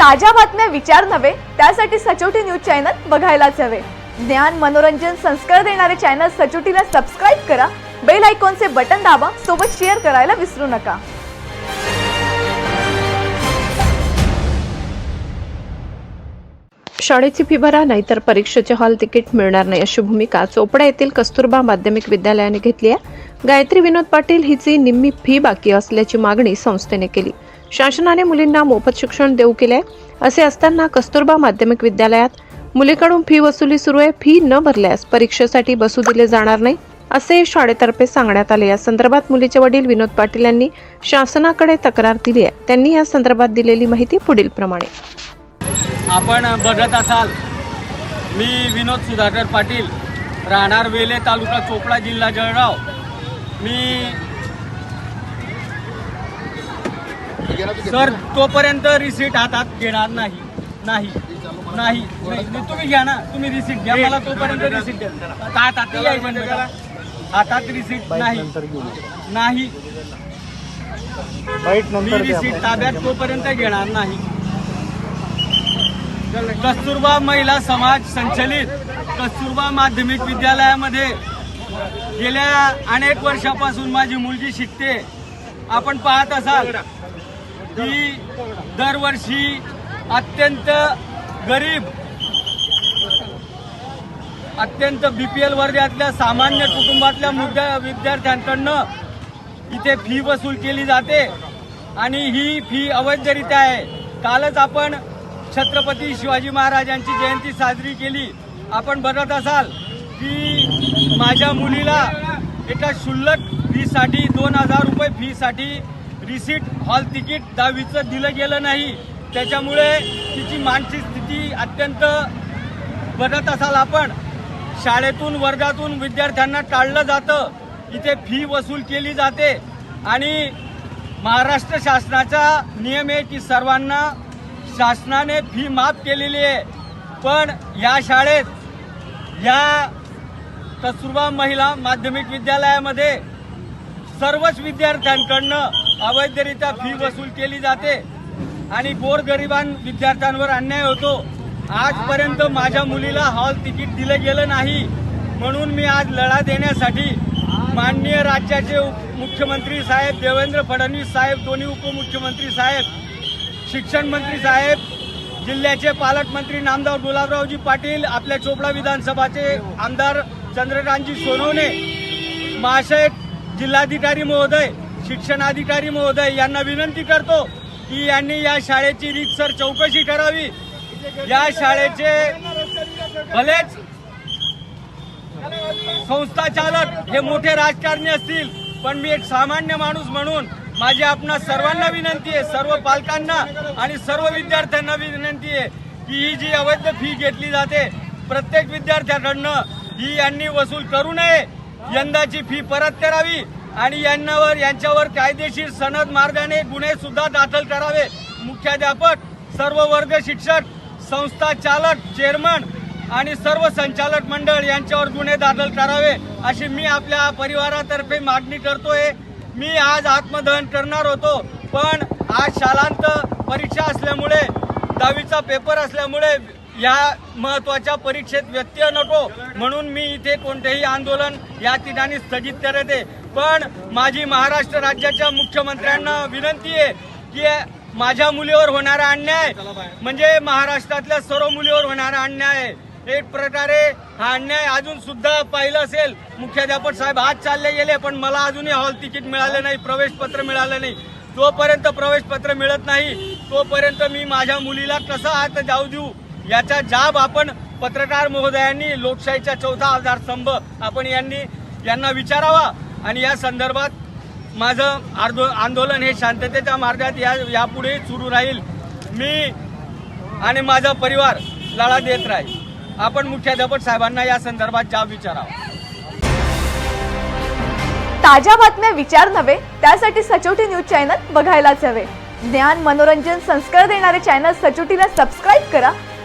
ताज्या बातम्या विचार नव्हे त्यासाठी सचोटी न्यूज चॅनल बघायलाच हवे. ज्ञान मनोरंजन संस्कार देणारे चॅनल सचोटीला सबस्क्राईब करा बेल आयकॉनचे बटन दाबा सोबत शेअर करायला विसरू नका. शाळेची फी भरा नाहीतर परीक्षेचे हॉल तिकीट मिळणार नाही अशी भूमिका चोपडा येथील कस्तुरबा माध्यमिक विद्यालयाने घेतली आहे. गायत्री विनोद पाटील हिची निम्मी फी बाकी असल्याची मागणी संस्थेने केली. शासनाने मुलींना मोफत शिक्षण देऊ केले असे असताना कस्तुरबा माध्यमिक विद्यालयात मुलीकडून फी वसुली सुरू आहे फी न भरल्यास परीक्षेसाठी बसू दिले जाणार नाही असे शाळेतर्फे सांगण्यात आले. या संदर्भात मुलीचे वडील विनोद पाटील यांनी शासनाकडे तक्रार दिली आहे. त्यांनी या संदर्भात दिलेली माहिती पुढील प्रमाणे आपण बघत असाल मी विनोद सुधाकर पाटील राहणार वेले तालुका चोपडा जिल्हा जळगाव. मी सर तोपर्यंत रिसीट हातात घेणार नाही. नाही. नाही. नाही, तुम्ही घ्या ना. तुम्ही रिसीट घ्या. मला तोपर्यंत रिसीट द्या. हातात. हातात रिसीट नाही. नाही. मी रिसीट ताब्यात तोपर्यंत घेणार नाही. कस्तुरबा महिला समाज संचलित कस्तुरबा माध्यमिक विद्यालयामध्ये गेल्या अनेक वर्षापासून माझी मुलगी शिकते. आपण पाहत असाल ही दरवर्षी अत्यंत गरीब अत्यंत बीपीएल वर्गातल्या सामान्य कुटुंबातल्या मुद्या विद्यार्थ्यांकडनं इथे फी वसूल केली जाते आणि ही फी अवैधरित्या आहे. कालच आपण छत्रपती शिवाजी महाराजांची जयंती साजरी केली. आपण बघत असाल की माझ्या मुलीला एका शुल्लक फीसाठी दोन हजार रुपये फीसाठी रिसीट हॉल तिकीट दहावीचं दिलं गेलं नाही. त्याच्यामुळे तिची मानसिक स्थिती अत्यंत बदत असाल आपण. शाळेतून वर्गातून विद्यार्थ्यांना टाळलं जातं. इथे फी वसूल केली जाते. आणि महाराष्ट्र शासनाचा नियम आहे की सर्वांना शासनाने फी माफ केलेली आहे. पण या शाळेत या कस्तुरबा महिला माध्यमिक विद्यालयामध्ये सर्वच विद्यार्थ्यांकडनं अवैधरित्या फी वसूल केली जाते आणि गोरगरिबां विद्यार्थ्यांवर अन्याय होतो. आजपर्यंत माझ्या मुलीला हॉल तिकीट दिलं गेलं नाही. म्हणून मी आज लढा देण्यासाठी माननीय राज्याचे उप- मुख्यमंत्री साहेब देवेंद्र फडणवीस साहेब दोन्ही उपमुख्यमंत्री साहेब शिक्षण मंत्री साहेब जिल्ह्याचे पालकमंत्री नामदार गुलाबरावजी पाटील आपल्या चोपडा विधानसभाचे आमदार चंद्रकांतजी सोनवणे महाशय जिल्हाधिकारी महोदय शिक्षणाधिकारी महोदय यांना विनंती करतो की यांनी या शाळेची रीतसर चौकशी करावी. या शाळेचे भलेच संस्था चालक हे मोठे राजकारणी असतील पण मी एक सामान्य माणूस म्हणून माझी आपणा सर्वांना विनंती आहे सर्व पालकांना आणि सर्व विद्यार्थ्यांना विनंती आहे की ही जी अवैध फी घेतली जाते प्रत्येक विद्यार्थ्याकडनं ही यांनी वसूल करू नये. यंदाची फी परत करावी आणि यांनावर यांच्यावर कायदेशीर सनद मार्गाने गुन्हे सुद्धा दाखल करावे. मुख्याध्यापक सर्व वर्ग शिक्षक संस्था चालक चेअरमन आणि सर्व संचालक मंडळ यांच्यावर गुन्हे दाखल करावे अशी मी आपल्या परिवारातर्फे मागणी करतोय. मी आज आत्मदहन करणार होतो पण आज शालांत परीक्षा असल्यामुळे दहावीचा पेपर असल्यामुळे या महत्त्वाच्या परीक्षेत व्यत्यय नको. म्हणून मी इथे कोणतेही आंदोलन या ठिकाणी स्थगित करत. आहे पण माझी महाराष्ट्र राज्याच्या मुख्यमंत्र्यांना विनंती आहे की माझ्या मुलीवर होणारा अन्याय म्हणजे महाराष्ट्रातल्या सर्व मुलीवर होणारा अन्याय आहे एक प्रकारे हा अन्याय अजून सुद्धा पाहिलं असेल. मुख्याध्यापक साहेब आज चालले गेले पण मला अजूनही हॉल तिकीट मिळालं नाही प्रवेश पत्र मिळालं नाही. जोपर्यंत प्रवेश पत्र मिळत नाही तोपर्यंत मी माझ्या मुलीला कसं आत जाऊ देऊ? याचा जाब आपण पत्रकार महोदयांनी लोकशाहीचा चौथा आधारस्तंभ आपण यांनी यांना विचारावा. आणि या संदर्भात माझं आर्दो- आंदोलन हे शांततेच्या मार्गात या यापुढे सुरू राहील. मी आणि माझा परिवार लढा देत राहील. आपण मुख्याध्यापक साहेबांना या संदर्भात जाब विचारावा. ताज्या बातम्या विचार नव्हे त्यासाठी सचोटी न्यूज चॅनल बघायलाच हवे. ज्ञान मनोरंजन संस्कार देणारे चॅनल सचोटीला सबस्क्राईब करा.